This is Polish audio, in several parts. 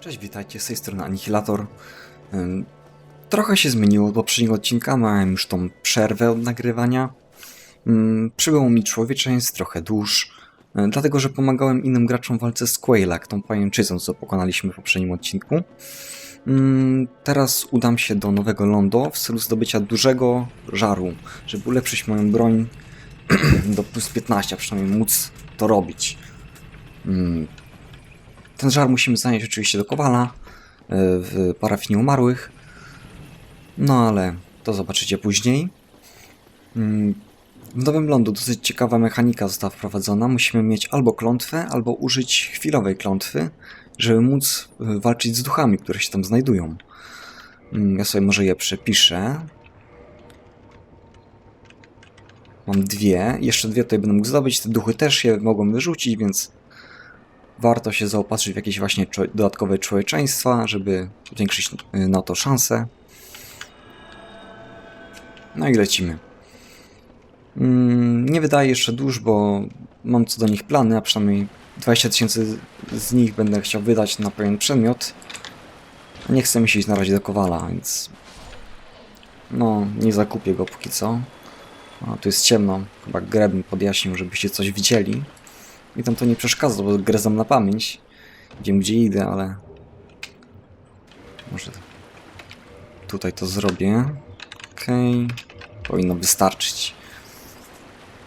Cześć, witajcie, z tej strony Anihilator. Trochę się zmieniło od poprzedniego odcinka, miałem już tą przerwę od nagrywania. Przybyło mi człowieczeństw, trochę dusz, dlatego że pomagałem innym graczom w walce z Quailak, tą pajęczycą, co pokonaliśmy w poprzednim odcinku. Teraz udam się do Nowego Lądu w celu zdobycia dużego żaru, żeby ulepszyć moją broń do plus 15, a przynajmniej móc to robić. Ten żar musimy zanieść oczywiście do Kowala y, w parafii nieumarłych. No ale to zobaczycie później. Mm, W Nowym Lądu dosyć ciekawa mechanika została wprowadzona. Musimy mieć albo klątwę, albo użyć chwilowej klątwy, żeby móc y, walczyć z duchami, które się tam znajdują. Mm, Ja sobie może je przepiszę. Mam dwie. Jeszcze dwie tutaj będę mógł zdobyć. Te duchy też je mogą wyrzucić, więc warto się zaopatrzyć w jakieś właśnie dodatkowe człowieczeństwa, żeby zwiększyć y, na to szanse. No i lecimy. Mm, Nie wydaję jeszcze dusz, bo mam co do nich plany, a przynajmniej 20 tysięcy z nich będę chciał wydać na pewien przedmiot. Nie chcę mi się iść na razie do Kowala, więc... No, nie zakupię go póki co. A, tu jest ciemno. Chyba grę bym podjaśnił, żebyście coś widzieli. Mi tam to nie przeszkadza, bo grę znam na pamięć. Wiem gdzie idę, ale... Może... Tutaj to zrobię. Okej. Powinno wystarczyć.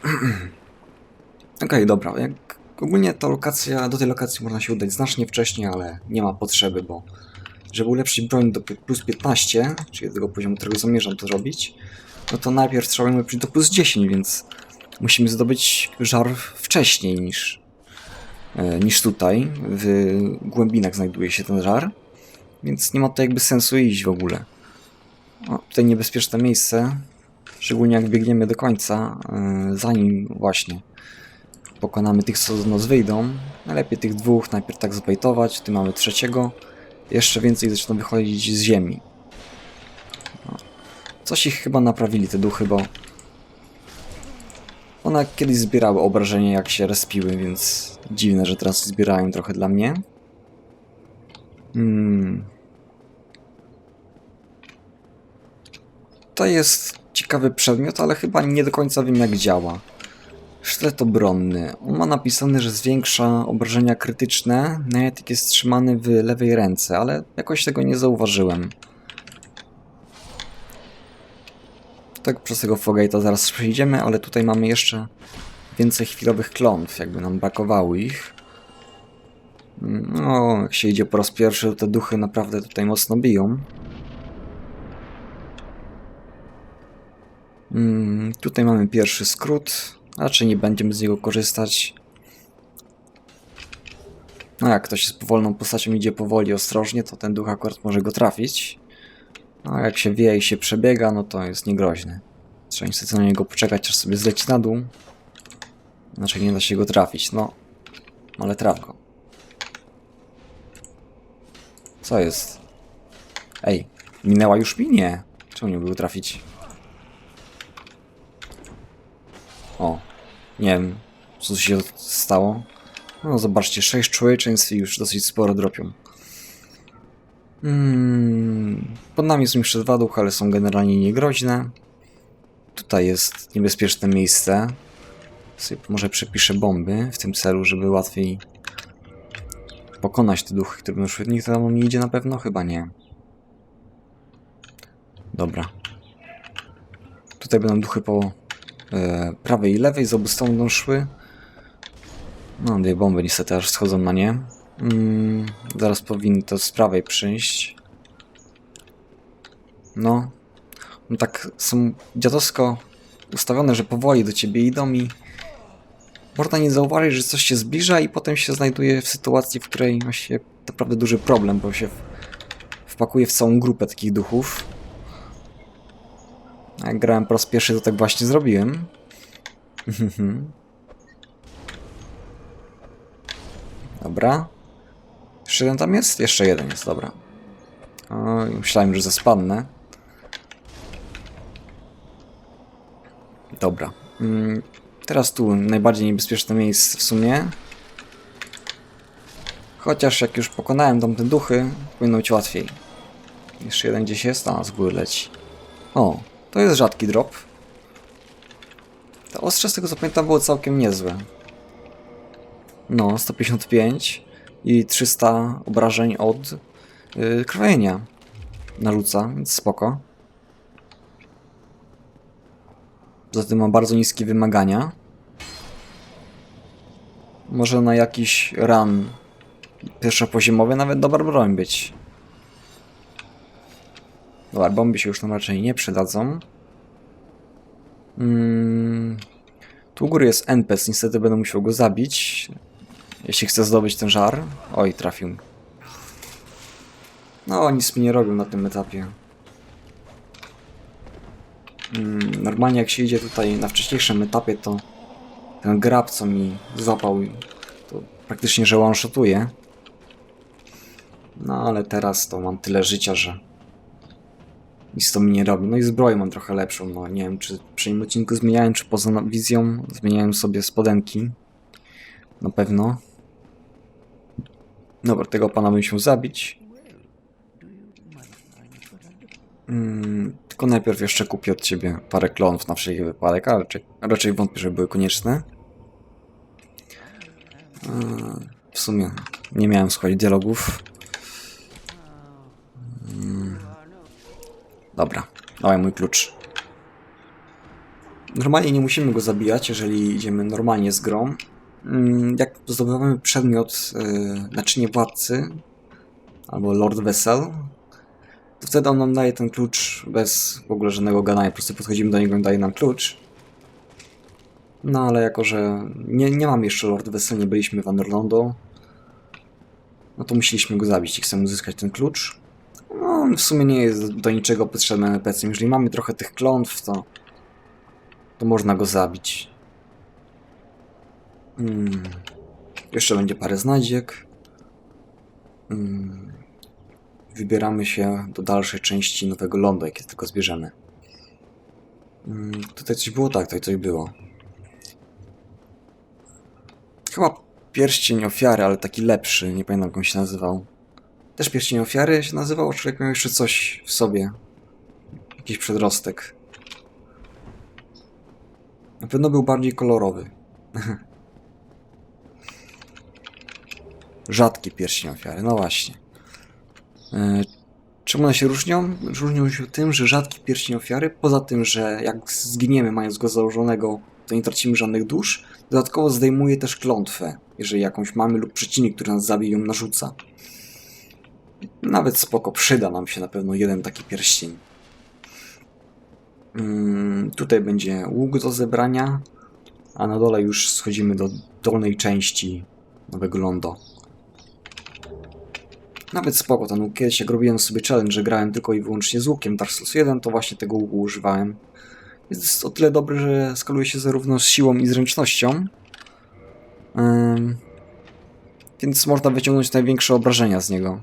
Okej, dobra. Jak ogólnie to lokacja, do tej lokacji można się udać znacznie wcześniej, ale nie ma potrzeby, bo żeby ulepszyć broń do plus 15, czyli do tego poziomu, którego zamierzam to robić, no to najpierw trzeba ją ulepszyć do plus 10, więc musimy zdobyć żar wcześniej niż, e, niż tutaj. W głębinach znajduje się ten żar, więc nie ma to jakby sensu iść w ogóle. O, tutaj niebezpieczne miejsce, szczególnie jak biegniemy do końca, e, zanim właśnie pokonamy tych, co do nas wyjdą. Najlepiej tych dwóch najpierw tak zbejtować, tu mamy trzeciego. Jeszcze więcej zaczną wychodzić z ziemi. Coś ich chyba naprawili, te duchy, bo one kiedyś zbierały obrażenia jak się respiły, więc dziwne, że teraz zbierają trochę dla mnie. Hmm. To jest ciekawy przedmiot, ale chyba nie do końca wiem jak działa. Sztylet obronny. On ma napisane, że zwiększa obrażenia krytyczne, nawet jak jest trzymany w lewej ręce, ale jakoś tego nie zauważyłem. Tak przez tego Fogate'a zaraz przejdziemy, ale tutaj mamy jeszcze więcej chwilowych klątw, jakby nam brakowało ich. No, jak się idzie po raz pierwszy, to te duchy naprawdę tutaj mocno biją. Mm, tutaj mamy pierwszy skrót. Raczej nie będziemy z niego korzystać. No jak ktoś z powolną postacią idzie powoli, ostrożnie, to ten duch akurat może go trafić. No jak się wie i się przebiega, no to jest niegroźny. Trzeba niestety na niego poczekać, aż sobie zleci na dół. Inaczej nie da się go trafić, no. Ale traf go. Co jest? Ej, minęła już mi? Nie. Czemu nie było trafić? O, nie wiem, co się stało. No, zobaczcie, 6 człowieczeństw i już dosyć sporo dropią. Mm, pod nami są jeszcze dwa duchy, ale są generalnie niegroźne. Tutaj jest niebezpieczne miejsce. Sobie może przepiszę bomby w tym celu, żeby łatwiej pokonać te duchy, które szły. Nikt tam nie idzie na pewno? Chyba nie. Dobra. Tutaj będą duchy po e, prawej i lewej, z obu stron będą szły. No, dwie bomby niestety aż schodzą na nie. Mm, zaraz powinny to z prawej przyjść. No. no. Tak są dziadowsko ustawione, że powoli do ciebie idą i można nie zauważyć, że coś się zbliża i potem się znajduje w sytuacji, w której ma się naprawdę duży problem, bo się wpakuje w całą grupę takich duchów. Jak grałem po raz pierwszy, to tak właśnie zrobiłem. Dobra. Jeszcze jeden tam jest? Jeszcze jeden jest, dobra. O, myślałem, że zaspadnę. Dobra. Mm, teraz tu najbardziej niebezpieczne miejsce w sumie. Chociaż jak już pokonałem tamte duchy, powinno być łatwiej. Jeszcze jeden gdzieś jest, a z góry leci. O, to jest rzadki drop. Te ostrze z tego co pamiętam było całkiem niezłe. No, 155 i 300 obrażeń od yy, krwawienia narzuca, więc spoko. Poza tym ma bardzo niskie wymagania. Może na jakiś run pierwszopoziomowy nawet dobra broń być. Dobra, bomby się już nam raczej nie przydadzą. Mm, tu u góry jest NPC, niestety będę musiał go zabić. Jeśli chcę zdobyć ten żar. Oj, trafił. No, nic mi nie robią na tym etapie. Mm, normalnie jak się idzie tutaj na wcześniejszym etapie, to ten grab, co mi złapał, to praktycznie, że one-shotuje. No, ale teraz to mam tyle życia, że nic to mi nie robi. No i zbroję mam trochę lepszą, no nie wiem, czy przy nim odcinku zmieniałem, czy poza wizją zmieniałem sobie spodenki. Na pewno. Dobra, tego pana się zabić. Mm, tylko najpierw jeszcze kupię od ciebie parę klonów na wszelki wypadek, ale raczej, raczej wątpię, żeby były konieczne. Eee, W sumie nie miałem słuchać dialogów. Mm. Dobra, dawaj mój klucz. Normalnie nie musimy go zabijać, jeżeli idziemy normalnie z grą. Mm, Jak zdobywamy przedmiot, yy, naczynie władcy, albo Lord Vessel, to wtedy on nam daje ten klucz bez w ogóle żadnego gadania. Po prostu podchodzimy do niego i daje nam klucz. No ale jako, że nie, nie mam jeszcze Lord Vessel, nie byliśmy w Underlando, no to musieliśmy go zabić i chcemy uzyskać ten klucz. No, on w sumie nie jest do niczego potrzebny NPC. Jeżeli mamy trochę tych klątw, to, to można go zabić. Hmm. Jeszcze będzie parę znajdziek. Hmm. Wybieramy się do dalszej części Nowego Lądu, jak je tylko zbierzemy. Hmm. Tutaj coś było? Tak, tutaj coś było. Chyba pierścień ofiary, ale taki lepszy. Nie pamiętam, jak on się nazywał. Też pierścień ofiary się nazywał, a człowiek miał jeszcze coś w sobie. Jakiś przedrostek. Na pewno był bardziej kolorowy. Rzadki pierścień ofiary, no właśnie. E, Czym one się różnią? Różnią się tym, że rzadki pierścień ofiary, poza tym, że jak zginiemy mając go założonego, to nie tracimy żadnych dusz, dodatkowo zdejmuje też klątwę, jeżeli jakąś mamy lub przeciwnik, który nas zabije, ją narzuca. Nawet spoko, przyda nam się na pewno jeden taki pierścień. Mm, tutaj będzie łuk do zebrania, a na dole już schodzimy do dolnej części Nowego Londo. Nawet spoko ten łuk. Kiedyś jak robiłem sobie challenge, że grałem tylko i wyłącznie z łukiem Dark Souls 1, to właśnie tego łuku używałem. Jest o tyle dobry, że skaluje się zarówno z siłą i zręcznością. Więc można wyciągnąć największe obrażenia z niego.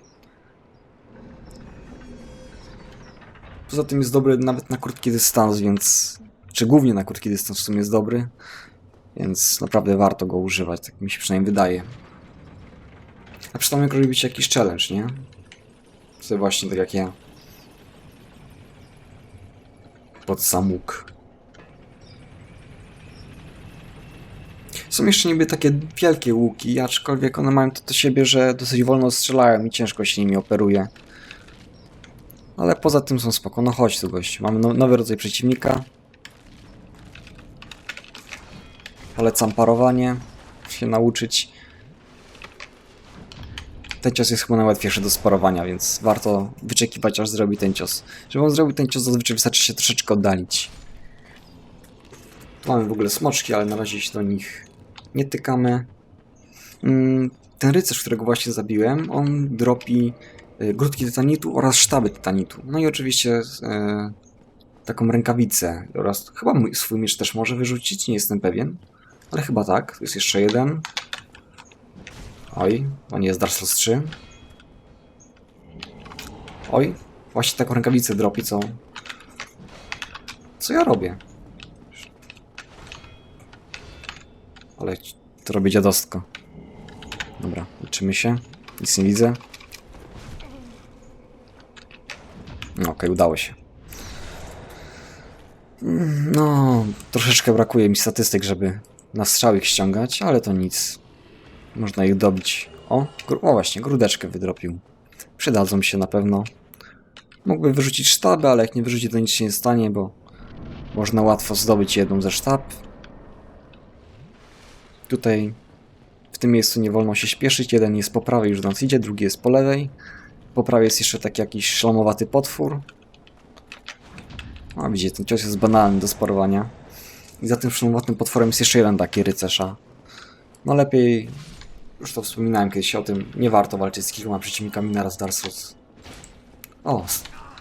Poza tym jest dobry nawet na krótki dystans, więc... Czy głównie na krótki dystans w sumie jest dobry. Więc naprawdę warto go używać, tak mi się przynajmniej wydaje. A przynajmniej robicie jakiś challenge, nie? To właśnie tak jak ja. Pod sam łuk. Są jeszcze niby takie wielkie łuki, aczkolwiek one mają to do siebie, że dosyć wolno strzelają i ciężko się nimi operuje. Ale poza tym są spoko. No chodź tu gość. Mamy no, nowy rodzaj przeciwnika. Polecam parowanie. Się nauczyć. Ten cios jest chyba najłatwiejszy do sparowania, więc warto wyczekiwać aż zrobi ten cios. Żeby on zrobił ten cios zazwyczaj wystarczy się troszeczkę oddalić. Tu mamy w ogóle smoczki, ale na razie się do nich nie tykamy. Mm, Ten rycerz, którego właśnie zabiłem, on dropi grudki tytanitu oraz sztaby tytanitu. No i oczywiście e, taką rękawicę oraz chyba swój miecz też może wyrzucić, nie jestem pewien. Ale chyba tak. Tu jest jeszcze jeden. Oj, to nie jest Dark Souls 3. Oj, właśnie taką rękawicę dropi, co... Co ja robię? Ale to robię dziadostko. Dobra, liczymy się. Nic nie widzę. No, Okej, udało się. Mm, No, troszeczkę brakuje mi statystyk, żeby na strzał ich ściągać, ale to nic. Można ich dobić. O, o właśnie, grudeczkę wydropił. Przydadzą się na pewno. Mógłby wyrzucić sztaby, ale jak nie wyrzuci, to nic się nie stanie, bo można łatwo zdobyć jedną ze sztab. Tutaj w tym miejscu nie wolno się śpieszyć. Jeden jest po prawej, już do nas idzie, drugi jest po lewej. Po prawej jest jeszcze taki jakiś szlamowaty potwór. A widzicie, ten cios jest banalny do sparowania. I za tym szlamowatym potworem jest jeszcze jeden taki rycerza. No lepiej, już to wspominałem kiedyś o tym, nie warto walczyć z kilkoma przeciwnikami naraz Dark Souls. O,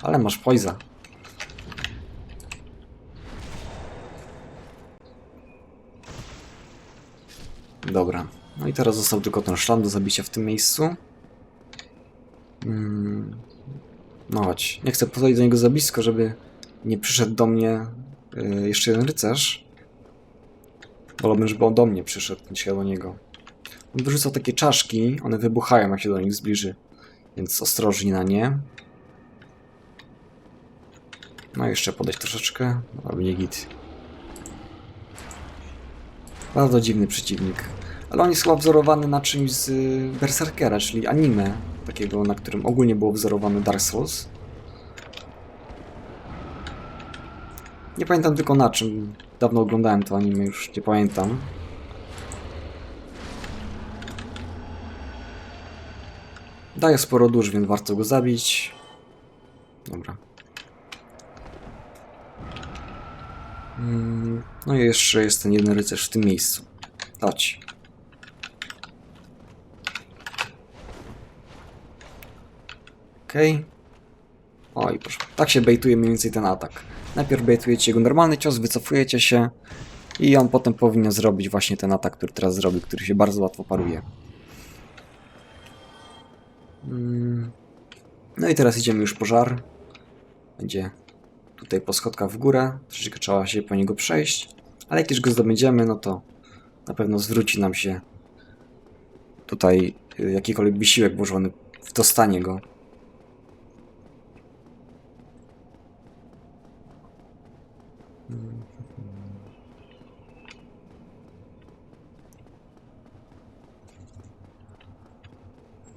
ale masz poisa. Dobra. No i teraz został tylko ten szlam do zabicia w tym miejscu. Mm. No chodź. Nie chcę podejść do niego za blisko, żeby nie przyszedł do mnie y, jeszcze jeden rycerz. Wolałbym, żeby on do mnie przyszedł, niż ja do niego. On wyrzucał takie czaszki, one wybuchają, jak się do nich zbliży. Więc ostrożnie na nie. No jeszcze podejść troszeczkę, nie git. Bardzo dziwny przeciwnik. Ale on jest chyba wzorowany na czymś z y, Berserkera, czyli anime, takiego, na którym ogólnie było wzorowane Dark Souls. Nie pamiętam tylko na czym. Dawno oglądałem to anime, już nie pamiętam. Daje sporo dusz, więc warto go zabić. Dobra. Mm, No i jeszcze jest ten jeden rycerz w tym miejscu. Chodź. Okej. Oj, proszę. Tak się bejtuje mniej więcej ten atak. Najpierw bejtujecie jego normalny cios, wycofujecie się i on potem powinien zrobić właśnie ten atak, który teraz zrobi, który się bardzo łatwo paruje. Mm. No i teraz idziemy już po żar. Będzie tutaj po w górę. Troszeczkę trzeba się po niego przejść. Ale jak już go zdobędziemy, no to na pewno zwróci nam się tutaj y, jakikolwiek wysiłek włożony w dostanie go.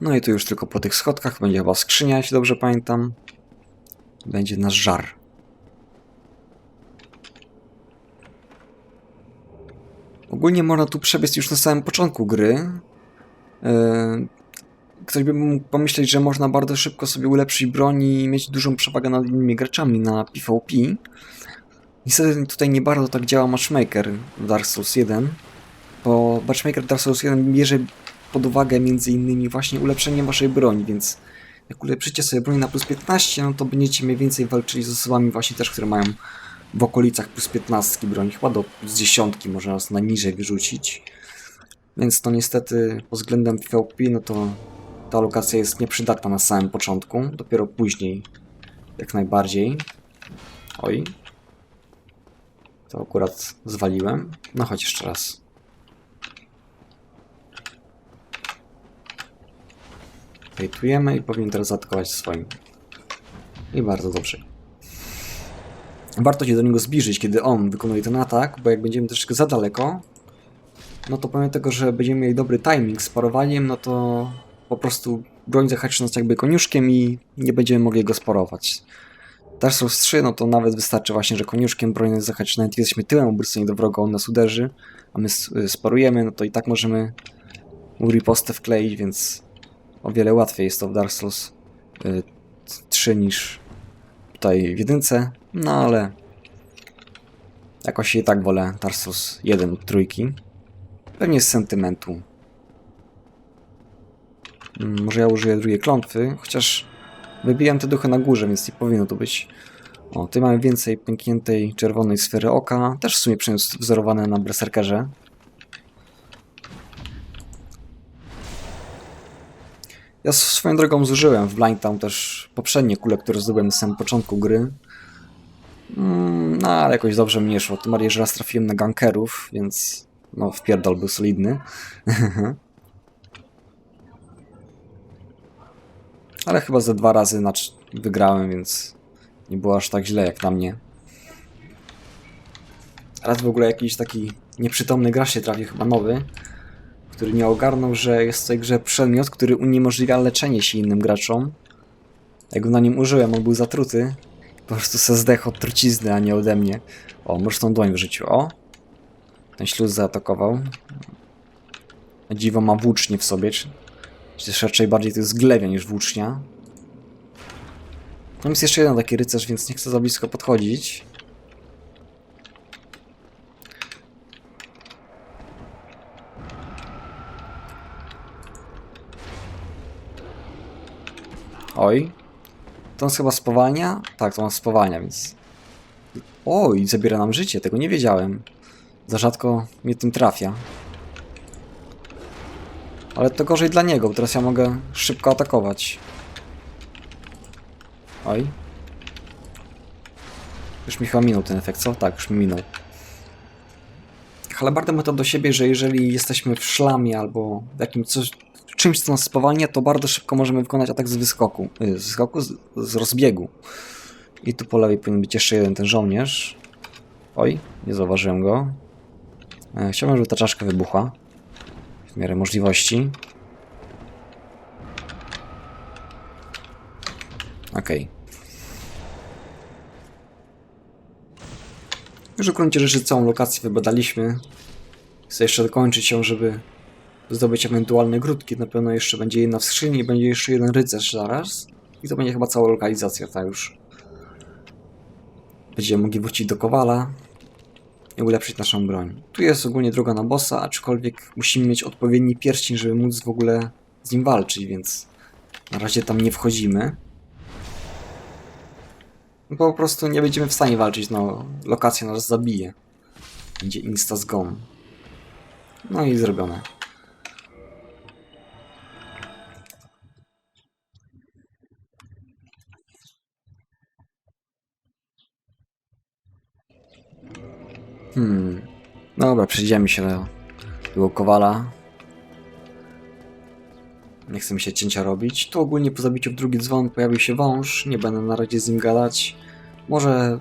No i tu już tylko po tych schodkach będzie chyba skrzynia, jeśli dobrze pamiętam. Będzie nasz żar. Ogólnie można tu przebiec już na samym początku gry. Yy, Ktoś by mógł pomyśleć, że można bardzo szybko sobie ulepszyć broń i mieć dużą przewagę nad innymi graczami na PvP. Niestety tutaj nie bardzo tak działa matchmaker w Dark Souls 1, bo matchmaker w Dark Souls 1 bierze pod uwagę między innymi właśnie ulepszenie waszej broni, więc jak ulepszycie sobie broń na plus 15, no to będziecie mniej więcej walczyli z osobami właśnie też, które mają w okolicach plus 15 broń, chyba do z dziesiątki można nas najniżej wyrzucić. Więc to niestety pod względem PvP, no to ta lokacja jest nieprzydatna na samym początku, dopiero później jak najbardziej. Oj. To akurat zwaliłem. No chodź jeszcze raz. Hejtujemy i powinien teraz zaatakować swoim. I bardzo dobrze. Warto się do niego zbliżyć, kiedy on wykonuje ten atak, bo jak będziemy troszeczkę za daleko, no to pomimo tego, że będziemy mieli dobry timing z parowaniem, no to po prostu broń zahaczy nas jakby koniuszkiem i nie będziemy mogli go sparować. Dark Souls 3, no to nawet wystarczy właśnie, że koniuszkiem broń zahaczy, nawet jesteśmy tyłem obróceni do wroga, on nas uderzy, a my y, sparujemy, no to i tak możemy mu ripostę wkleić, więc o wiele łatwiej jest to w Dark Souls y, 3 niż tutaj w jedynce, no ale jakoś i tak wolę Dark Souls 1 od trójki. Pewnie z sentymentu. Mm, Może ja użyję drugiej klątwy, chociaż wybijam te duchy na górze, więc nie powinno to być. O, tutaj mamy więcej pękniętej czerwonej sfery oka, też w sumie wzorowane na berserkerze. Ja swoją drogą zużyłem w Blind Town też poprzednie kule, które zdobyłem na samym początku gry. Mm, no, ale jakoś dobrze mi nie szło. Tym bardziej, że raz trafiłem na gankerów, więc no, wpierdol był solidny. Ale chyba ze dwa razy wygrałem, więc nie było aż tak źle jak na mnie. Raz w ogóle jakiś taki nieprzytomny gracz się trafił, chyba nowy, który nie ogarnął, że jest w tej grze przedmiot, który uniemożliwia leczenie się innym graczom. Jak go na nim użyłem, on był zatruty. Po prostu se zdech od trucizny, a nie ode mnie. O, może tą dłoń w życiu. O! Ten śluz zaatakował. Dziwo ma włócznie w sobie, też raczej bardziej to jest glewia niż włócznia. Tam jest jeszcze jeden taki rycerz, więc nie chcę za blisko podchodzić. Oj. To on chyba spowalnia? Tak, to on spowalnia, więc... Oj, zabiera nam życie, tego nie wiedziałem. Za rzadko mnie tym trafia. Ale to gorzej dla niego, bo teraz ja mogę szybko atakować. Oj. Już mi chyba minął ten efekt, co? Tak, już mi minął. Halabarda ma to do siebie, że jeżeli jesteśmy w szlamie albo w jakimś coś, czymś, co nas spowalnia, to bardzo szybko możemy wykonać atak z wyskoku. y, Z wyskoku? Z, z rozbiegu. I tu po lewej powinien być jeszcze jeden ten żołnierz. Oj, nie zauważyłem go. E, Chciałbym, żeby ta czaszka wybuchła. W miarę możliwości. Okej. Już w gruncie rzeczy całą lokację wybadaliśmy. Chcę jeszcze dokończyć ją, żeby zdobyć ewentualne grudki. Na pewno jeszcze będzie jedna w skrzyni i będzie jeszcze jeden rycerz zaraz. I to będzie chyba cała lokalizacja ta już. Będziemy mogli wrócić do Kowala i ulepszyć naszą broń. Tu jest ogólnie droga na bossa, aczkolwiek musimy mieć odpowiedni pierścień, żeby móc w ogóle z nim walczyć, więc na razie tam nie wchodzimy. Bo po prostu nie będziemy w stanie walczyć, no lokacja nas zabije. Będzie insta zgon. No i zrobione. Hmm. Dobra, przejdziemy się do tego kowala. Nie chcę mi się cięcia robić. Tu ogólnie po zabiciu w drugi dzwon pojawił się wąż. Nie będę na razie z nim gadać. Może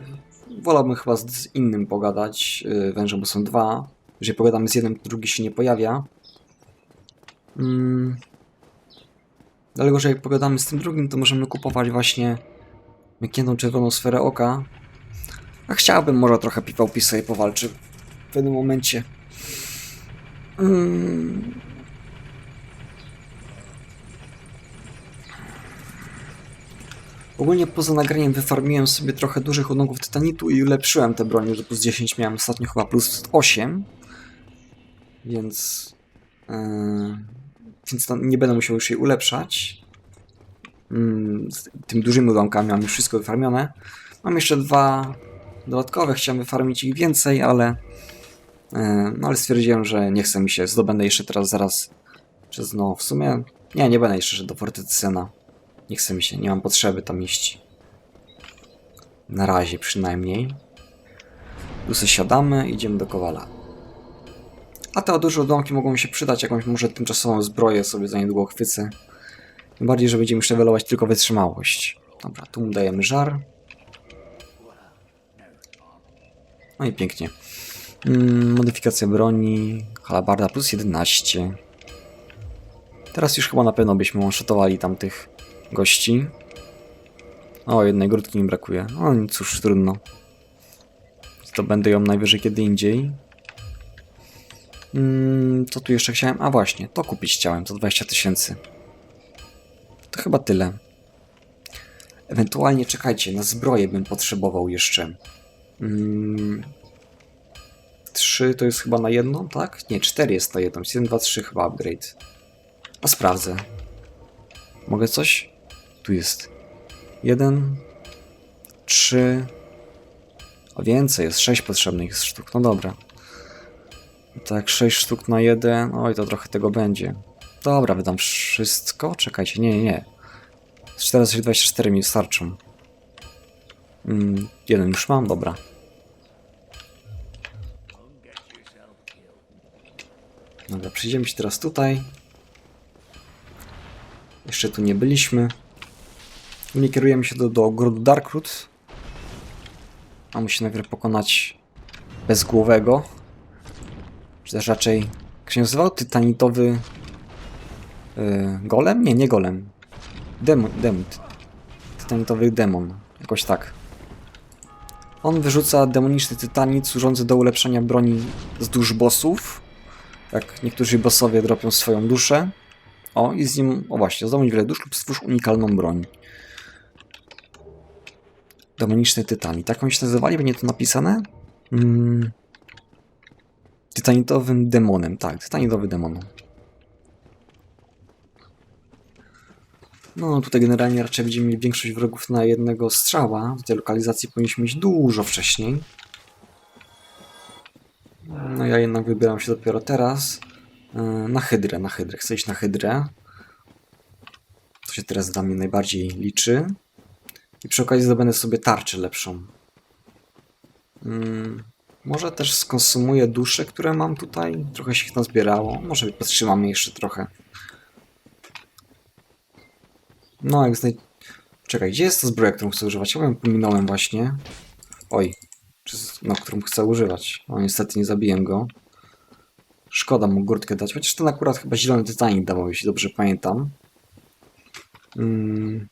wolałbym chyba z- innym pogadać. Yy, bo są dwa. Jeżeli pogadamy z jednym, to drugi się nie pojawia. Mm. Dlatego, że jak pogadamy z tym drugim, to możemy kupować właśnie miękniętą czerwoną sferę oka. Chciałbym może trochę PvP sobie powalczy w pewnym momencie. Mm. Ogólnie poza nagraniem wyfarmiłem sobie trochę dużych ładunków tytanitu i ulepszyłem te bronie, że plus 10 miałem ostatnio chyba plus 8. Więc... Yy, więc nie będę musiał już jej ulepszać. Mm, z tymi dużymi ułankami mam już wszystko wyfarmione. Mam jeszcze dwa dodatkowe, chciałem wyfarmić ich więcej, ale... Yy, no ale stwierdziłem, że nie chce mi się, zdobędę jeszcze teraz zaraz przez no w sumie... Nie, nie będę jeszcze do Fortecy Sena. Nie chce mi się, nie mam potrzeby tam iść. Na razie przynajmniej. Tu sobie siadamy, idziemy do Kowala. A te duże odłamki mogą mi się przydać, jakąś może tymczasową zbroję sobie za niedługo chwycę. Tym bardziej, że będziemy jeszcze levelować tylko wytrzymałość. Dobra, tu mu dajemy żar. No i pięknie. Mm, modyfikacja broni. Halabarda plus 11. Teraz już chyba na pewno byśmy one-shotowali tamtych gości. O, jednej grudki mi brakuje. No cóż, trudno. To będę ją najwyżej kiedy indziej. Mm, co tu jeszcze chciałem? A właśnie, to kupić chciałem za 20 tysięcy. To chyba tyle. Ewentualnie czekajcie, na zbroję bym potrzebował jeszcze. Mm, 3 to jest chyba na jedną, tak? Nie, 4 jest na jedną. 1, 2, 3 chyba upgrade. A sprawdzę. Mogę coś? Tu jest. Jeden, trzy. O więcej, jest sześć potrzebnych sztuk. No dobra. Tak, sześć sztuk na jeden. Oj, to trochę tego będzie. Dobra, wydam wszystko. Czekajcie, nie, nie, nie. Z 4 razy 24 mi wystarczą. Mm, jeden już mam, dobra. Dobra, przejdziemy się teraz tutaj. Jeszcze tu nie byliśmy. Nie kierujemy się do, do ogrodu Darkroot. A musi najpierw pokonać bezgłowego. Czy też raczej. Jak się nazywał? Tytanitowy. Yy, golem? Nie, nie golem. Demon. demon. ty- Tytanitowy demon. Jakoś tak. On wyrzuca demoniczny tytanit służący do ulepszania broni z dusz bossów. Jak niektórzy bossowie dropią swoją duszę. O, i z nim, o właśnie, zdobądź wiele dusz lub stwórz unikalną broń. Demoniczny tytanit. Tak oni się nazywali? Będzie to napisane? Mm. Tytanitowym demonem, tak, tytanitowy demon. No, tutaj generalnie raczej będziemy mieli większość wrogów na jednego strzała. Do tej lokalizacji powinniśmy mieć dużo wcześniej. No ja jednak wybieram się dopiero teraz. Yy, Na hydrę, na hydrę. Chcę iść na hydrę. To się teraz dla mnie najbardziej liczy. I przy okazji zdobędę sobie tarczę lepszą. Mm, może też skonsumuję dusze, które mam tutaj. Trochę się ich nazbierało. Może podtrzymamy jeszcze trochę. No, jak znaj... Czekaj, gdzie jest ta zbroja, którą chcę używać? Ja ją pominąłem właśnie. Oj. No, którą chcę używać. No, niestety nie zabiję go. Szkoda mu gurtkę dać. Chociaż ten akurat chyba zielony tytanik dawał, jeśli dobrze pamiętam. Mm.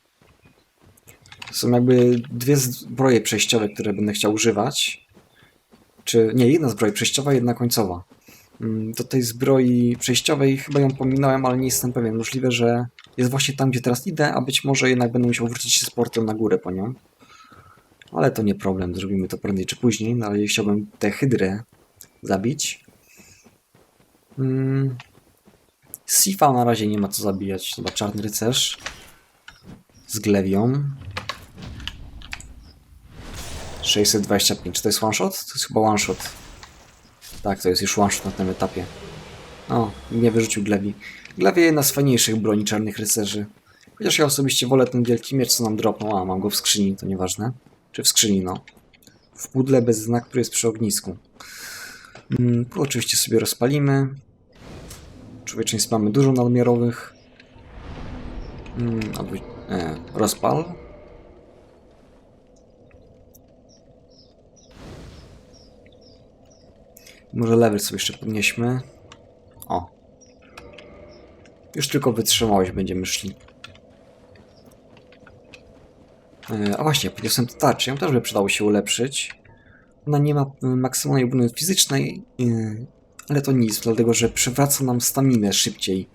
Są jakby dwie zbroje przejściowe, które będę chciał używać. Czy nie, jedna zbroja przejściowa, jedna końcowa. Mm, Do tej zbroi przejściowej chyba ją pominąłem, ale nie jestem pewien. Możliwe, że jest właśnie tam, gdzie teraz idę, a być może jednak będę musiał wrócić się z portem na górę po nią. Ale to nie problem, zrobimy to prędzej czy później. No ale chciałbym tę hydrę zabić. Mm. Sifa na razie nie ma co zabijać. Chyba czarny rycerz. Z glewią. 625. Czy to jest one shot? To jest chyba one shot. Tak, to jest już one shot na tym etapie. O, nie wyrzucił glewi. Glewie jedna z fajniejszych broni czarnych rycerzy. Chociaż ja osobiście wolę ten wielki miecz, co nam dropnął. A, mam go w skrzyni, to nieważne. Czy w skrzyni, no. W pudle bez znaku, który jest przy ognisku. Mm, tu oczywiście sobie rozpalimy. Człowieczeństw mamy dużo nadmiarowych. Mm, albo, e, rozpal. Może level sobie jeszcze podnieśmy. O. Już tylko wytrzymałość będziemy szli. E, A właśnie, podniosłem tarczę. Ją też by przydało się ulepszyć. Ona nie ma maksymalnej obrony fizycznej, y, ale to nic, dlatego że przywraca nam staminę szybciej.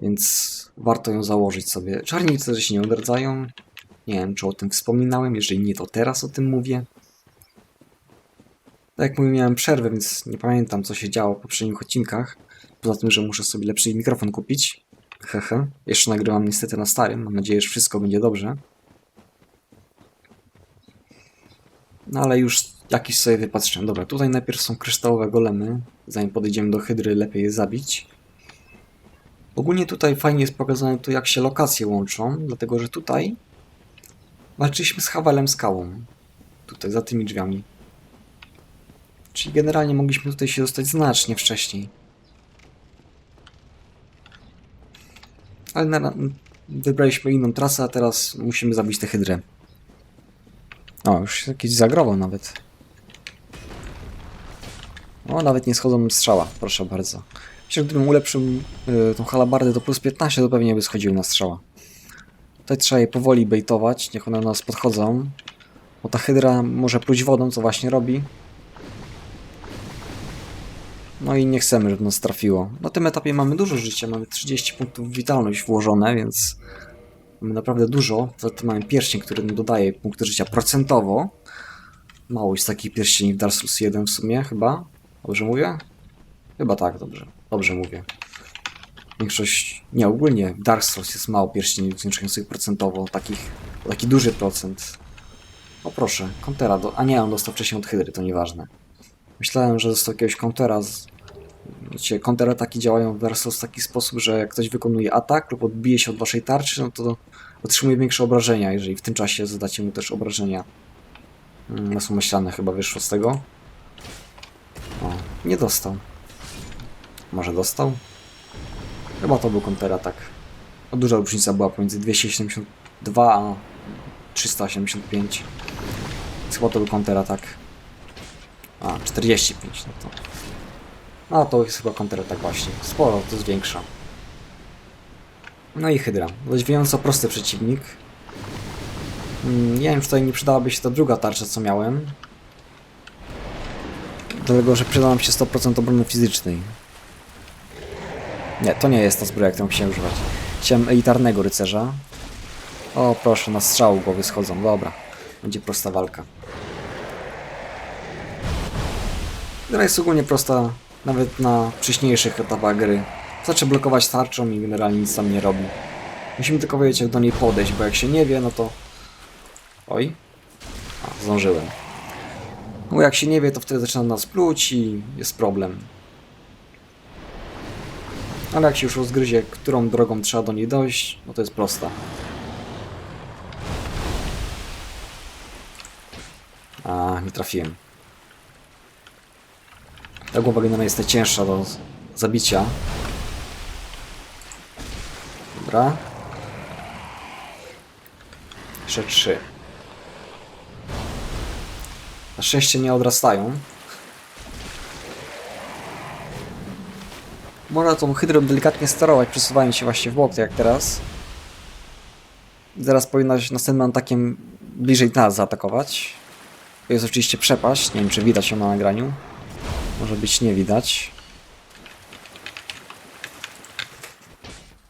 Więc warto ją założyć sobie. Czarni też się nie odradzają. Nie wiem, czy o tym wspominałem. Jeżeli nie, to teraz o tym mówię. Tak jak mówię, miałem przerwę, więc nie pamiętam, co się działo w poprzednich odcinkach. Poza tym, że muszę sobie lepszy mikrofon kupić. Hehe. Jeszcze nagrywam niestety na starym. Mam nadzieję, że wszystko będzie dobrze. No ale już jakiś sobie wypatrzyłem. Dobra, tutaj najpierw są kryształowe golemy. Zanim podejdziemy do hydry, lepiej je zabić. Ogólnie tutaj fajnie jest pokazane to, jak się lokacje łączą, dlatego że tutaj walczyliśmy z Hawelem Skałą. Tutaj, za tymi drzwiami. Czyli generalnie mogliśmy tutaj się dostać znacznie wcześniej. Ale na, wybraliśmy inną trasę, a teraz musimy zabić tę hydrę. O, już jakiś zagrował nawet. O, nawet nie schodzą strzała, proszę bardzo. Myślę, że gdybym ulepszył y, tą halabardę do plus 15, to pewnie by schodził na strzała. Tutaj trzeba je powoli bejtować, niech one do nas podchodzą. Bo ta hydra może pluć wodą, co właśnie robi. No i nie chcemy, żeby nas trafiło. Na tym etapie mamy dużo życia, mamy 30 punktów witalność włożone, więc mamy naprawdę dużo. Za to mamy pierścień, który nam dodaje punkty życia procentowo. Mało jest takich pierścieni w Dark Souls 1 w sumie, chyba. Dobrze mówię? Chyba tak, dobrze. Dobrze mówię. Większość, nie, ogólnie w Dark Souls jest mało pierścieni zwiększających procentowo, takich, taki duży procent. O proszę, kontera, do, a nie, on dostał wcześniej od Hydry, to nieważne. Myślałem, że dostał jakiegoś countera z... Wiecie, countery ataki działają w taki sposób, że jak ktoś wykonuje atak lub odbije się od waszej tarczy, no to otrzymuje większe obrażenia, jeżeli w tym czasie zadacie mu też obrażenia. Mm, Masło myślane chyba wyszło z tego. O, nie dostał. Może dostał? Chyba to był counteratak. A duża różnica była pomiędzy 270 2, a 385. Chyba to był counteratak. A, 45, no to... No to jest chyba counteratak właśnie. Sporo, to zwiększa. No i Hydra. Zadziwiająco prosty przeciwnik. Mm, Nie wiem, czy tutaj nie przydałaby się ta druga tarcza, co miałem. Dlatego, że przyda nam się 100% obrony fizycznej. Nie, to nie jest ta zbroja, którą chciałem używać. Chciałem elitarnego rycerza. O, proszę, na strzał głowy schodzą. Dobra, będzie prosta walka. Gra jest ogólnie prosta, nawet na wcześniejszych etapach gry. Wystarczy blokować tarczą i generalnie nic tam nie robi. Musimy tylko wiedzieć, jak do niej podejść, bo jak się nie wie, no to... Oj. A, zdążyłem. Bo jak się nie wie, to wtedy zaczyna nas pluć i jest problem. Ale jak się już rozgryzie, którą drogą trzeba do niej dojść, no to jest prosta. A, nie trafiłem. Ta głowa generalnie jest najcięższa do zabicia. Dobra. Jeszcze trzy. Na szczęście nie odrastają. Można tą hydrą delikatnie sterować, przesuwając się właśnie w bok, tak jak teraz. Zaraz powinna się następnym atakiem bliżej nas zaatakować. To jest oczywiście przepaść, nie wiem czy widać ją na nagraniu. Może być nie widać.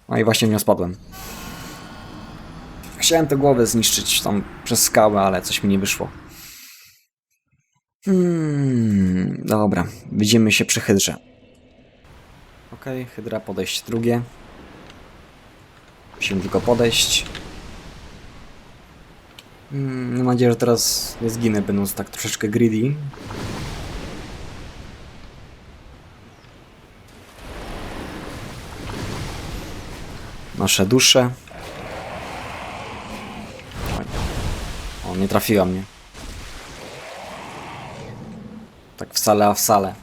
No i właśnie w nią spadłem. Chciałem tę głowę zniszczyć tam przez skałę, ale coś mi nie wyszło. Hmm, dobra, widzimy się przy hydrze. Okej, hydra, podejście drugie. Musimy tylko podejść. Hmm, mam nadzieję, że teraz nie zginę, będąc tak troszeczkę greedy. Nasze dusze. O, nie trafiła mnie. Tak wcale, a wcale.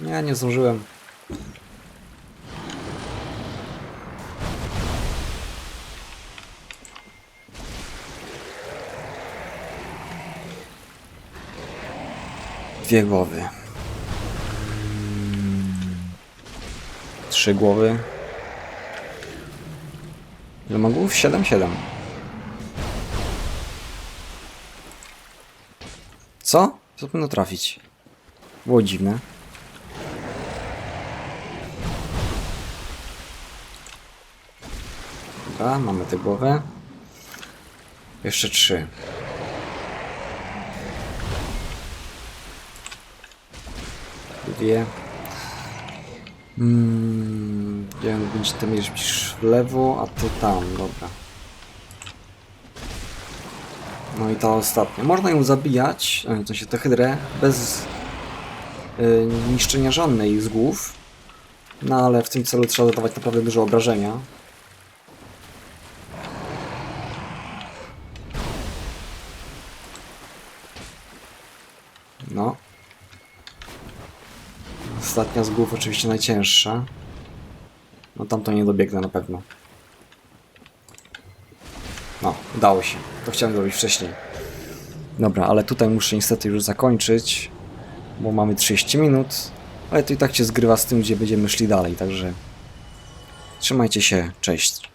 Nie, nie zdążyłem. Dwie głowy. Trzy głowy. Ile ma głów? Siedem, siedem. Co? Co powinno trafić? Było dziwne. Dobra, mamy tę głowę. Jeszcze trzy. Dwie. Mm, wiem, będzie ty mierzysz w lewo, a ty tam, dobra. No i ta ostatnia. Można ją zabijać, e, w sensie tę hydrę, bez y, niszczenia żadnej z głów. No ale w tym celu trzeba zadawać naprawdę dużo obrażenia. No. Ostatnia z głów oczywiście najcięższa. No tam to nie dobiegnę na pewno. No, udało się. To chciałem zrobić wcześniej. Dobra, ale tutaj muszę niestety już zakończyć, bo mamy 30 minut. Ale to i tak się zgrywa z tym, gdzie będziemy szli dalej, także trzymajcie się, cześć.